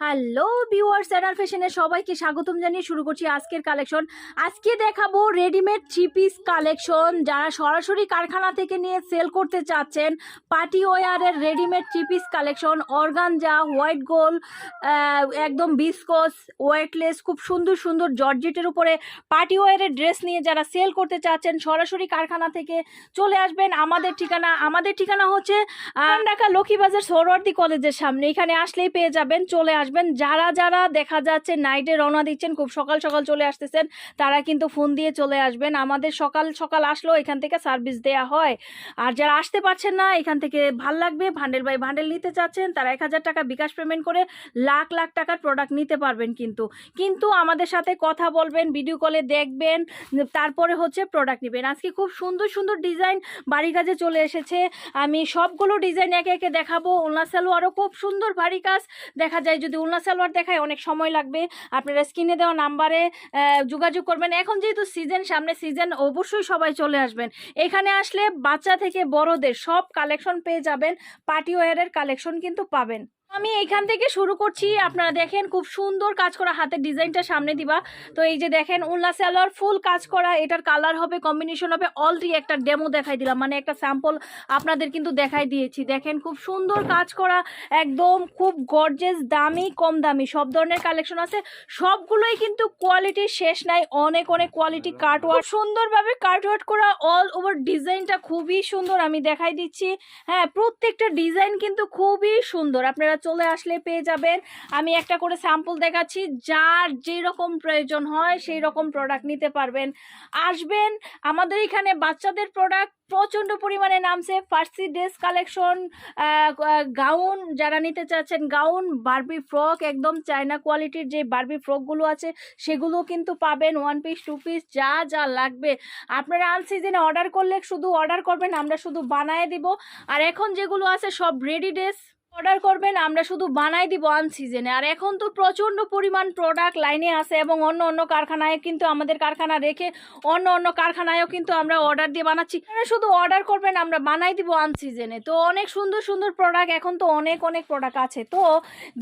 Hello viewers স্যানার ফ্যাশনে সবাইকে স্বাগতম জানিয়ে শুরু করছি আজকের কালেকশন আজকে দেখাবো রেডিমেড থ্রি পিস কালেকশন যারা সরাসরি কারখানা থেকে নিয়ে সেল করতে চাচ্ছেন, party ওয়ারের readymade three piece collection organza white গোল একদম বিস্কস ওয়েটলেস খুব সুন্দর সুন্দর জর্জেটের উপরে পার্টি ওয়ারের ড্রেস নিয়ে যারা সেল করতে চাচ্ছেন, সরাসরি কারখানা থেকে চলে আসবেন। আমাদের ঠিকানা আমাদের ঠিকানা হচ্ছে ঢাকা লক্ষ্মীবাজার সৌরওয়ার্দী কলেজের সামনে। এখানে আসলেই পেয়ে যাবেন, চলে আসবেন। যারা যারা দেখা যাচ্ছে নাইটে রওনা দিচ্ছেন, খুব সকাল সকাল চলে আসতেছেন, তারা কিন্তু ফোন দিয়ে চলে আসবেন। আমাদের সকাল সকাল আসলেও এখান থেকে সার্ভিস দেয়া হয়। আর যারা আসতে পারছেন না, এখান থেকে ভালো লাগবে। ভান্ডেল বাই ভান্ডেল নিতে চাচ্ছেন, তারা এক হাজার টাকা বিকাশ পেমেন্ট করে লাখ লাখ টাকার প্রোডাক্ট নিতে পারবেন কিন্তু। কিন্তু আমাদের সাথে কথা বলবেন ভিডিও কলে দেখবেন, তারপরে হচ্ছে প্রোডাক্ট নেবেন। আজকে খুব সুন্দর সুন্দর ডিজাইন বাড়ি কাজে চলে এসেছে। আমি সবগুলো ডিজাইন একে একে দেখাবো। ওলনা সালোয়ারও খুব সুন্দর ভারী কাজ। দেখা যায় যদি উলনা সালোয়ার দেখায় অনেক সময় লাগবে। আপনারা স্ক্রিনে দেওয়া নাম্বারে যোগাযোগ করবেন। এখন যেহেতু সিজন সামনে সিজন অবশ্যই সবাই চলে আসবেন। এখানে আসলে বাচ্চা থেকে বড়দের সব কালেকশন পেয়ে যাবেন। পার্টি ওয়ারের কালেকশন কিন্তু পাবেন। আমি এইখান থেকে শুরু করছি। আপনারা দেখেন খুব সুন্দর কাজ করা হাতের ডিজাইনটা সামনে দিবা। তো এই যে দেখেন উল্লা সালোয়ার, ফুল কাজ করা, এটার কালার হবে কম্বিনেশন হবে অলরেডি একটা ডেমো দেখাই দিলাম। মানে একটা স্যাম্পল আপনাদের কিন্তু দেখাই দিয়েছি। দেখেন খুব সুন্দর কাজ করা, একদম খুব গর্জেস দামি, কম দামি। সব ধরনের কালেকশন আছে। সবগুলোই কিন্তু কোয়ালিটি শেষ নাই। অনেক অনেক কোয়ালিটি কাটওয়ার্ক সুন্দরভাবে কাটওয়ার্ক করা অল ওভার ডিজাইনটা খুবই সুন্দর। আমি দেখাই দিচ্ছি। হ্যাঁ প্রত্যেকটা ডিজাইন কিন্তু খুবই সুন্দর। আপনারা চলে আসলে পেয়ে যাবেন। আমি একটা করে স্যাম্পল দেখাচ্ছি, যার যেই রকম প্রয়োজন হয় সেই রকম প্রোডাক্ট নিতে পারবেন। আসবেন, আমাদের এখানে বাচ্চাদের প্রোডাক্ট প্রচণ্ড পরিমাণে নামছে ফার্সি ড্রেস কালেকশন গাউন যারা নিতে চাচ্ছেন গাউন বার্বি ফ্রক একদম চায়না কোয়ালিটির যে বার্বি ফ্রকগুলো আছে, সেগুলো কিন্তু পাবেন ওয়ান পিস টু পিস যা যা লাগবে। আপনারা আনসিজনে অর্ডার করলে শুধু অর্ডার করবেন, আমরা শুধু বানায় দিব। আর এখন যেগুলো আছে সব রেডি ড্রেস অর্ডার করবেন, আমরা শুধু বানাই দিব আন সিজনে আর এখন তো প্রচণ্ড পরিমাণ প্রোডাক্ট লাইনে আছে এবং অন্য অন্য কারখানায় কিন্তু আমাদের কারখানা রেখে অন্য অন্য কারখানায়ও কিন্তু আমরা অর্ডার দিয়ে বানাচ্ছি। শুধু অর্ডার করবেন, আমরা বানাই দিব আন সিজনে তো অনেক সুন্দর সুন্দর প্রোডাক্ট এখন তো অনেক অনেক প্রোডাক্ট আছে। তো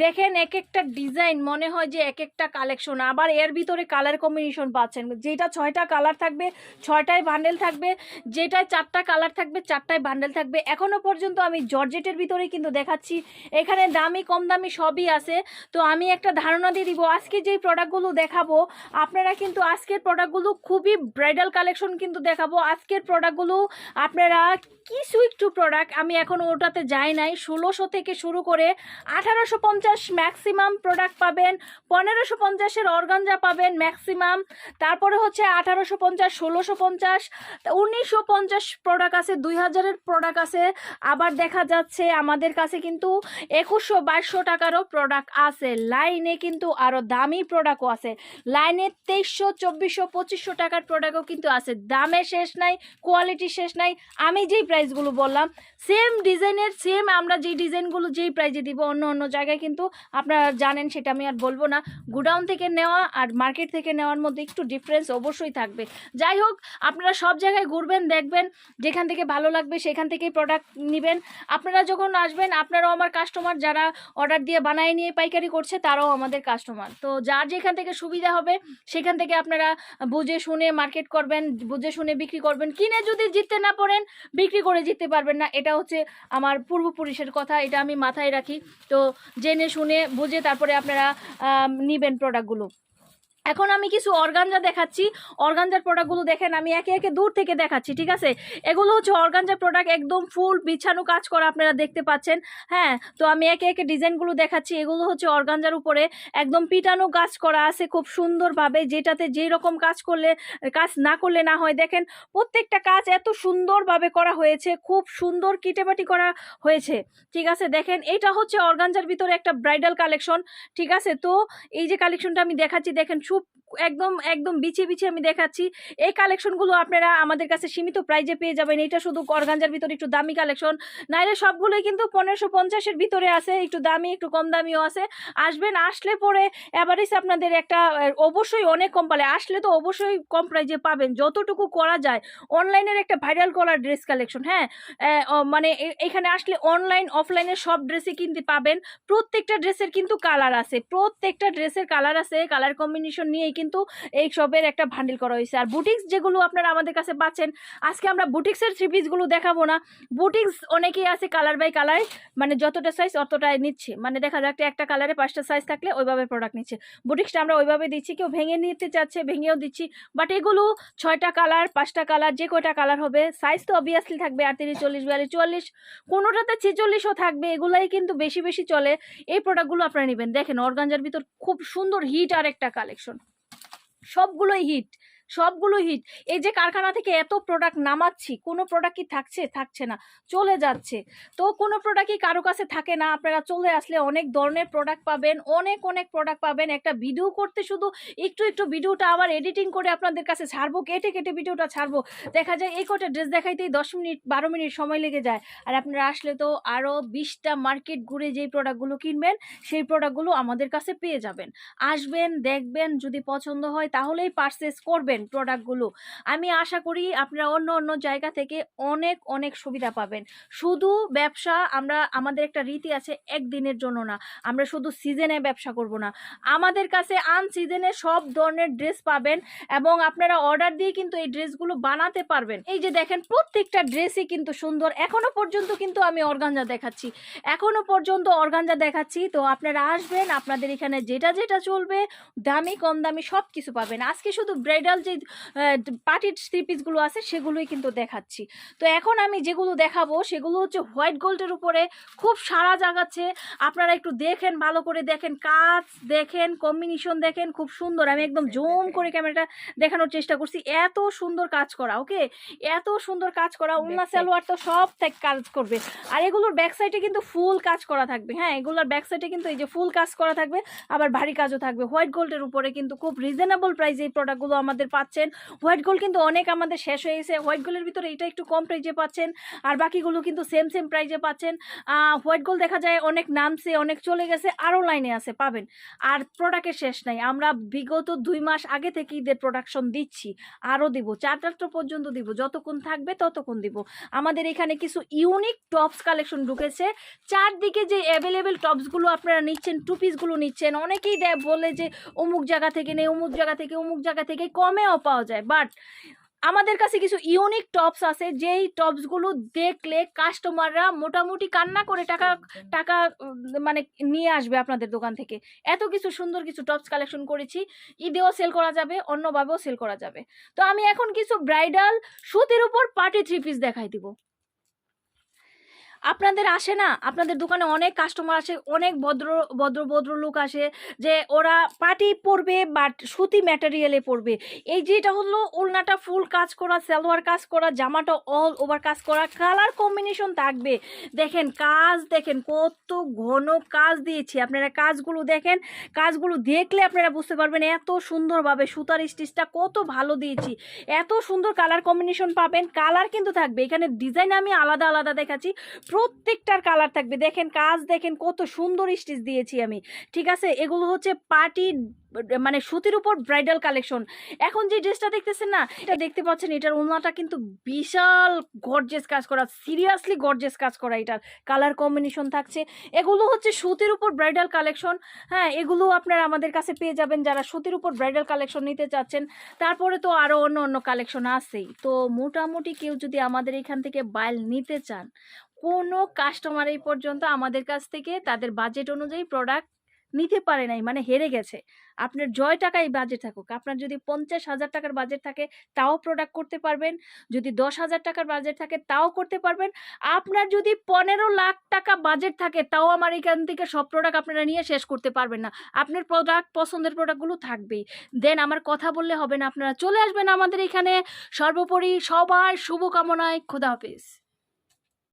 দেখেন এক একটা ডিজাইন মনে হয় যে এক একটা কালেকশন আবার এর ভিতরে কালার কম্বিনেশন পাচ্ছেন। যেটা ছয়টা কালার থাকবে, ছয়টায় বান্ডেল থাকবে, যেটায় চারটা কালার থাকবে, চারটায় বান্ডেল থাকবে। এখনও পর্যন্ত আমি জর্জেটের ভিতরে কিন্তু দেখাচ্ছি। এখানে দামি, কম দামি সবই আছে। তো আমি একটা ধারণা দিয়ে দিব, আজকে যেই প্রোডাক্টগুলো দেখাবো, আপনারা কিন্তু আজকের প্রোডাক্টগুলো খুবই ব্রাইডাল কালেকশন কিন্তু দেখাবো। আজকের প্রোডাক্টগুলো আপনারা কিছু একটু প্রোডাক্ট আমি এখন ওটাতে যাই নাই। ষোলোশো থেকে শুরু করে আঠারোশো পঞ্চাশ ম্যাক্সিমাম প্রোডাক্ট পাবেন, পনেরোশো পঞ্চাশের অর্গানজা পাবেন ম্যাক্সিমাম তারপরে হচ্ছে আঠারোশো পঞ্চাশ, ষোলোশো পঞ্চাশ, উনিশশো পঞ্চাশ প্রোডাক্ট আছে, দুই হাজারের প্রোডাক্ট আছে। আবার দেখা যাচ্ছে আমাদের কাছে কিন্তু একুশশো বাইশশো টাকারও প্রোডাক্ট আছে। লাইনে কিন্তু আরও দামি প্রোডাক্টও আছে। লাইনে তেইশশো, চব্বিশশো, পঁচিশশো টাকার প্রোডাক্টও কিন্তু আছে। দামে শেষ নাই কোয়ালিটি শেষ নাই। আমি যেই প্রাইসগুলো বললাম সেম ডিজাইনের সেম আমরা যেই ডিজাইনগুলো যেই প্রাইজে দিব, অন্য অন্য জায়গায় কিন্তু আপনারা জানেন, সেটা আমি আর বলব না। গুডাউন থেকে নেওয়া আর মার্কেট থেকে নেওয়ার মধ্যে একটু ডিফারেন্স অবশ্যই থাকবে। যাই হোক, আপনারা সব জায়গায় ঘুরবেন, দেখবেন, যেখান থেকে ভালো লাগবে সেখান থেকেই প্রোডাক্ট নেবেন। আপনারা যখন আসবেন, আপনারাও আমার কাস্টমার যারা অর্ডার দিয়ে বানায় নিয়ে পাইকারি করছে, তারাও আমাদের কাস্টমার তো যার যেখান থেকে সুবিধা হবে, সেখান থেকে আপনারা বুঝে শুনে মার্কেট করবেন, বুঝে শুনে বিক্রি করবেন। কিনে যদি জিততে না পারেন, বিক্রি করে জিততে পারবেন না। এটা হচ্ছে আমার পূর্বপুরুষের কথা, এটা আমি মাথায় রাখি। তো জেনে শুনে, বুঝে তারপরে আপনারা নিবেন প্রোডাক্টগুলো এখন আমি কিছু অর্গানজা দেখাচ্ছি। অর্গানজার প্রোডাক্টগুলো দেখেন, আমি একে একে দূর থেকে দেখাচ্ছি, ঠিক আছে? এগুলো হচ্ছে অর্গানজার প্রোডাক্ট একদম ফুল বিছানো কাজ করা আপনারা দেখতে পাচ্ছেন। হ্যাঁ তো আমি একে একে ডিজাইনগুলো দেখাচ্ছি। এগুলো হচ্ছে অর্গানজার উপরে একদম পিটানো কাজ করা আছে খুব সুন্দরভাবে, যেটাতে যেই রকম কাজ করলে, কাজ না করলে না হয়। দেখেন, প্রত্যেকটা কাজ এত সুন্দরভাবে করা হয়েছে, খুব সুন্দর কিটেবাটি করা হয়েছে, ঠিক আছে? দেখেন, এটা হচ্ছে অর্গানজার ভিতরে একটা ব্রাইডাল কালেকশন ঠিক আছে? তো এই যে কালেকশনটা আমি দেখাচ্ছি, দেখেন খুব একদম একদম বিছিয়ে বিছিয়ে আমি দেখাচ্ছি। এই কালেকশনগুলো আপনারা আমাদের কাছে সীমিত প্রাইজে পেয়ে যাবেন। এটা শুধু অর্গানজার ভিতরে একটু দামি কালেকশন নাইলে সবগুলোই কিন্তু পনেরোশো পঞ্চাশের ভিতরে আছে, একটু দামি, একটু কম দামিও আছে। আসবেন, আসলে পরে অ্যাভারেজ আপনাদের একটা অবশ্যই অনেক কম পালে, আসলে তো অবশ্যই কম প্রাইজে পাবেন। যতটুকু করা যায় অনলাইনের একটা ভাইরাল করার ড্রেস কালেকশন হ্যাঁ? মানে এখানে আসলে অনলাইন অফলাইনে সব ড্রেসই কিনতে পাবেন। প্রত্যেকটা ড্রেসের কিন্তু কালার আছে, প্রত্যেকটা ড্রেসের কালার আছে কালার কম্বিনেশন নিয়েই কিন্তু এই সবের একটা ভান্ডিল করা হয়েছে। আর বুটিক্স যেগুলো আপনারা আমাদের কাছে পাচ্ছেন, আজকে আমরা বুটিক্সের থ্রি পিসগুলো দেখাবো না। বুটিক্স অনেকেই আছে কালার বাই কালার মানে যতটা সাইজ অতটাই নিচ্ছে। মানে দেখা যাক একটা কালারে পাঁচটা সাইজ থাকলে ওইভাবে প্রোডাক্ট নিচ্ছে। বুটিক্সটা আমরা ওইভাবে দিচ্ছি, কেউ ভেঙে নিতে চাচ্ছে, ভেঙেও দিচ্ছি। বাট এগুলো ছয়টা কালার পাঁচটা কালার যে কয়টা কালার হবে সাইজ তো অবভিয়াসলি থাকবে আটত্রিশ, চল্লিশ, বিয়াল্লিশ, চুয়াল্লিশ। কোনোটাতে ছেচল্লিশও থাকবে, এগুলাই কিন্তু বেশি বেশি চলে। এই প্রোডাক্টগুলো আপনারা নেবেন। দেখেন, অর্গানজার ভিতর খুব সুন্দর হিট আর একটা কালেকশন সবগুলোই হিট সবগুলো হিট এই যে কারখানা থেকে এত প্রোডাক্ট নামাচ্ছি, কোনো প্রোডাক্ট কি থাকছে? থাকছে না, চলে যাচ্ছে। তো কোনো প্রোডাক্টই কারও কাছে থাকে না? আপনারা চলে আসলে অনেক ধরনের প্রোডাক্ট পাবেন, অনেক অনেক প্রোডাক্ট পাবেন। একটা ভিডিও করতে শুধু একটু একটু ভিডিওটা আবার এডিটিং করে আপনাদের কাছে ছাড়বো, কেটে কেটে ভিডিওটা ছাড়বো। দেখা যায় এই কটা ড্রেস দেখাইতেই দশ মিনিট, বারো মিনিট সময় লেগে যায়। আর আপনারা আসলে তো আরও বিশটা মার্কেট ঘুরে যেই প্রোডাক্টগুলো কিনবেন, সেই প্রোডাক্টগুলো আমাদের কাছে পেয়ে যাবেন। আসবেন, দেখবেন, যদি পছন্দ হয় তাহলেই পারচেস করবেন। প্রোডাক্টগুলো আমি আশা করি আপনারা অন্য অন্য জায়গা থেকে অনেক অনেক সুবিধা পাবেন। শুধু ব্যবসা আমরা, আমাদের একটা রীতি আছে, একদিনের জন্য না। আমরা শুধু সিজনে ব্যবসা করব না। আমাদের কাছে আন সিজনে সব ধরনের ড্রেস পাবেন এবং আপনারা অর্ডার দিয়ে কিন্তু এই ড্রেসগুলো বানাতে পারবেন। এই যে দেখেন, প্রত্যেকটা ড্রেসই কিন্তু সুন্দর। এখনও পর্যন্ত কিন্তু আমি অর্গানজা দেখাচ্ছি। এখনও পর্যন্ত অর্গানজা দেখাচ্ছি। তো আপনারা আসবেন, আপনাদের এখানে যেটা যেটা চলবে, দামি, কম দামি সব কিছু পাবেন। আজকে শুধু ব্রাইডাল যে পার্টির থ্রি পিসগুলো আছে সেগুলোই কিন্তু দেখাচ্ছি। তো এখন আমি যেগুলো দেখাবো সেগুলো হচ্ছে হোয়াইট গোল্ডের উপরে খুব সারা জাগাচ্ছে। আপনারা একটু দেখেন ভালো করে দেখেন কাজ দেখেন কম্বিনেশন দেখেন খুব সুন্দর। আমি একদম জুম করে ক্যামেরাটা দেখানোর চেষ্টা করছি। এত সুন্দর কাজ করা ওকে এত সুন্দর কাজ করা। উন্না সালোয়ার তো সব থেকে কাজ করবে। আর এগুলোর ব্যাক সাইডে কিন্তু ফুল কাজ করা থাকবে হ্যাঁ? এগুলোর ব্যাক সাইডে কিন্তু এই যে ফুল কাজ করা থাকবে আবার ভারী কাজও থাকবে। হোয়াইট গোল্ডের উপরে কিন্তু খুব রিজনেবল প্রাইসে এই প্রোডাক্টগুলো আমাদের পাচ্ছেন। হোয়াইট গোল্ড কিন্তু অনেক আমাদের শেষ হয়ে গেছে। হোয়াইট গোল্ডের ভিতরে এটা একটু কম প্রাইজে পাচ্ছেন। আর বাকিগুলো কিন্তু সেম সেম প্রাইজে পাচ্ছেন। হোয়াইট গোল্ড দেখা যায় অনেক নামছে, অনেক চলে গেছে আরও লাইনে আছে, পাবেন। আর প্রোডাক্টের শেষ নাই। আমরা বিগত দুই মাস আগে থেকে ঈদের প্রোডাকশন দিচ্ছি। আরও দিব, চার চারটা পর্যন্ত দিব। যতক্ষণ থাকবে ততক্ষণ দিব। আমাদের এখানে কিছু ইউনিক টপস কালেকশন ঢুকেছে। চারদিকে যে অ্যাভেলেবেল টপসগুলো আপনারা নিচ্ছেন টু পিসগুলো নিচ্ছেন, অনেকেই দেয় বলে যে অমুক জায়গা থেকে নেই, অমুক জায়গা থেকে, অমুক জায়গা থেকে কমেও পাওয়া যায় বাট আমাদের কাছে কিছু ইউনিক টপস আছে, যেই টপসগুলো দেখলে কাস্টমাররা মোটামুটি কান্না করে টাকা টাকা মানে নিয়ে আসবে আপনাদের দোকান থেকে। এত কিছু সুন্দর কিছু টপস কালেকশন করেছি, ঈদেও সেল করা যাবে, অন্যভাবেও সেল করা যাবে। তো আমি এখন কিছু ব্রাইডাল সুতির উপর পার্টি থ্রি পিস দেখাই দিব। আপনাদের আসে না, আপনাদের দোকানে অনেক কাস্টমার আসে, অনেক ভদ্র ভদ্র ভদ্র লোক আসে যে ওরা পার্টি পরবে বাট সুতি ম্যাটেরিয়ালে পরবে। এই যেটা হলো ওলনাটা ফুল কাজ করা, সালোয়ার কাজ করা, জামাটা অল ওভার কাজ করা কালার কম্বিনেশন থাকবে। দেখেন কাজ, দেখেন কত ঘন কাজ দিয়েছি। আপনারা কাজগুলো দেখেন, কাজগুলো দেখলে আপনারা বুঝতে পারবেন এত সুন্দরভাবে সুতার স্টিচটা কত ভালো দিয়েছি। এত সুন্দর কালার কম্বিনেশন পাবেন কালার কিন্তু থাকবে। এখানে ডিজাইন আমি আলাদা আলাদা দেখাচ্ছি। প্রত্যেকটার কালার থাকবে। দেখেন কাজ, দেখেন কত সুন্দর স্টিচ দিয়েছি আমি। ঠিক আছে? এগুলো হচ্ছে পার্টি মানে সুতির উপর ব্রাইডাল কালেকশন এখন যে ড্রেসটা দেখতেছেন না, এটা দেখতে পাচ্ছেন, এটার ওনাটা কিন্তু বিশাল গর্জেস কাজ করা সিরিয়াসলি গর্জেস কাজ করা এটার। কালার কম্বিনেশন থাকছে। এগুলো হচ্ছে সুতির উপর ব্রাইডাল কালেকশন হ্যাঁ এগুলো আপনারা আমাদের কাছে পেয়ে যাবেন যারা সুতির উপর ব্রাইডাল কালেকশন নিতে চাচ্ছেন। তারপরে তো আরও অন্য অন্য কালেকশন আছেই। তো মোটামুটি কেউ যদি আমাদের এখান থেকে বাইল নিতে চান কোনো কাস্টমার এই পর্যন্ত আমাদের কাছ থেকে তাদের বাজেট অনুযায়ী প্রোডাক্ট নিতে পারে নাই মানে হেরে গেছে। আপনার জয় টাকাই বাজেট থাকুক। আপনার যদি পঞ্চাশ হাজার টাকার বাজেট থাকে, তাও প্রোডাক্ট করতে পারবেন। যদি দশ হাজার টাকার বাজেট থাকে, তাও করতে পারবেন। আপনার যদি পনেরো লাখ টাকা বাজেট থাকে, তাও আমার এখান থেকে সব প্রোডাক্ট আপনারা নিয়ে শেষ করতে পারবেন না। আপনার প্রোডাক্ট পছন্দের প্রোডাক্টগুলো থাকবেই। দেন আমার কথা বললে হবে না, আপনারা চলে আসবেন আমাদের এখানে। সর্বোপরি সবার শুভকামনায়, খোদা হাফেজ।